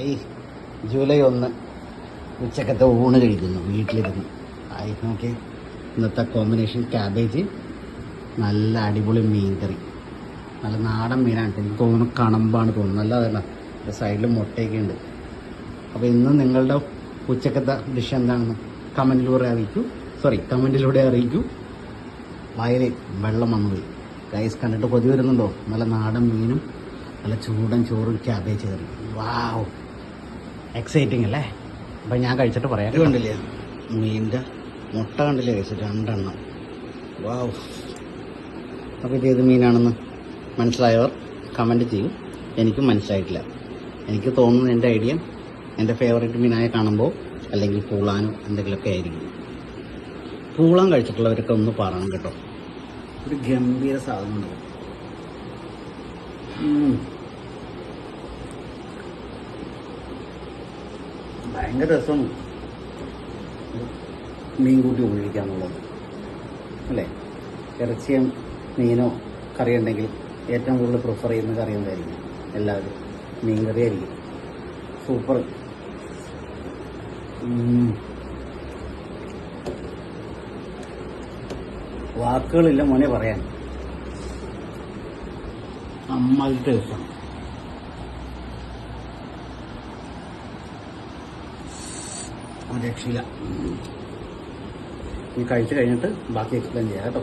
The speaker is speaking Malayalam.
ഐ ജൂലൈ ഒന്ന് ഉച്ചക്കത്തെ ഊണ് കഴിക്കുന്നു വീട്ടിലിരുന്ന്. ഐ നോക്കി. ഇന്നത്തെ കോമ്പിനേഷൻ ക്യാബേജ് നല്ല അടിപൊളി മീൻ കറി നല്ല നാടൻ മീനാണ്. എനിക്ക് തോന്നുന്നു കണമ്പാണ് തോന്നുന്നു. നല്ല അതല്ല സൈഡിൽ മുട്ടയൊക്കെ ഉണ്ട്. അപ്പോൾ ഇന്ന് നിങ്ങളുടെ ഉച്ചക്കത്തെ ഡിഷ് എന്താണെന്ന് കമന്റിലൂടെ അറിയിക്കൂ. സോറി കമന്റിലൂടെ അറിയിക്കൂ. വയലിൽ വെള്ളം വന്നുപോയി ഗൈസ് കണ്ടിട്ട് കൊതി വരുന്നുണ്ടോ? നല്ല നാടൻ മീനും നല്ല ചൂടൻ ചോറും ക്യാബേജ് കറി. വാവ് എക്സൈറ്റിംഗ് അല്ലേ? അപ്പം ഞാൻ കഴിച്ചിട്ട് പറയാം കണ്ടില്ലേ? മീനിന്റെ മുട്ട കണ്ടില്ലേ? കഴിച്ചിട്ട് രണ്ടെണ്ണം. വാവ് അപ്പോൾ ഇത് ഏത് മീനാണെന്ന് മനസ്സിലായവർ കമന്റ് ചെയ്യും. എനിക്കും മനസ്സിലായിട്ടില്ല. എനിക്ക് തോന്നുന്ന എന്റെ ഐഡിയ എന്റെ ഫേവറേറ്റ് മീനായ കാണുമ്പോൾ അല്ലെങ്കിൽ പൂളാനോ എന്തെങ്കിലുമൊക്കെ ആയിരിക്കും. പൂളാൻ കഴിച്ചിട്ടുള്ളവരൊക്കെ ഒന്ന് പറയണം കേട്ടോ. ഒരു ഗംഭീര സാധനമുണ്ട്. ഭയങ്കര രസമാണ്. മീൻ കൂട്ടി ഉപയോഗിക്കാന്നുള്ളത് അല്ലേ? ഇറച്ചിയും മീനോ കറി ഉണ്ടെങ്കിൽ ഏറ്റവും കൂടുതൽ പ്രിഫർ ചെയ്യുന്ന കറി എന്തായിരിക്കും? എല്ലാവരും മീൻ കറി ആയിരിക്കും. സൂപ്പർ വാക്കുകളില്ല മോനെ പറയാൻ. അമ്മ ടേസ്റ്റാണ് ഒരു രക്ഷയില്ല. നീ കഴിച്ചു കഴിഞ്ഞിട്ട് ബാക്കി എക്സ്പ്ലെയിൻ ചെയ്യാം കേട്ടോ.